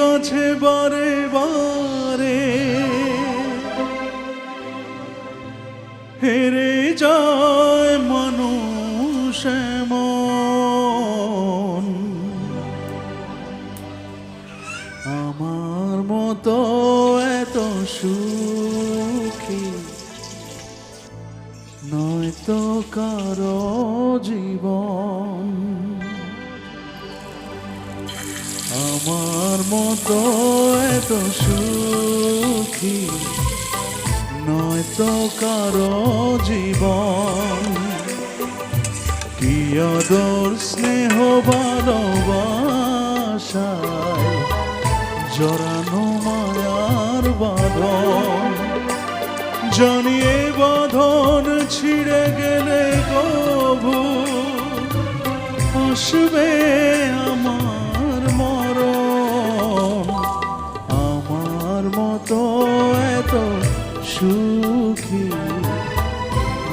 মাঝে বারে বারে হেরে যায় মানুষ আমার মতো এত সুখী নয়তো কারও আমার মতো এত সুখী নয়তো কারও জীবন। কি আদর স্নেহ ভালোবাসায় জড়ানো মায়ার বাঁধন। জানিয়ে বাঁধন ছিঁড়ে গেলে কবু আসবে আমার এত সুখী।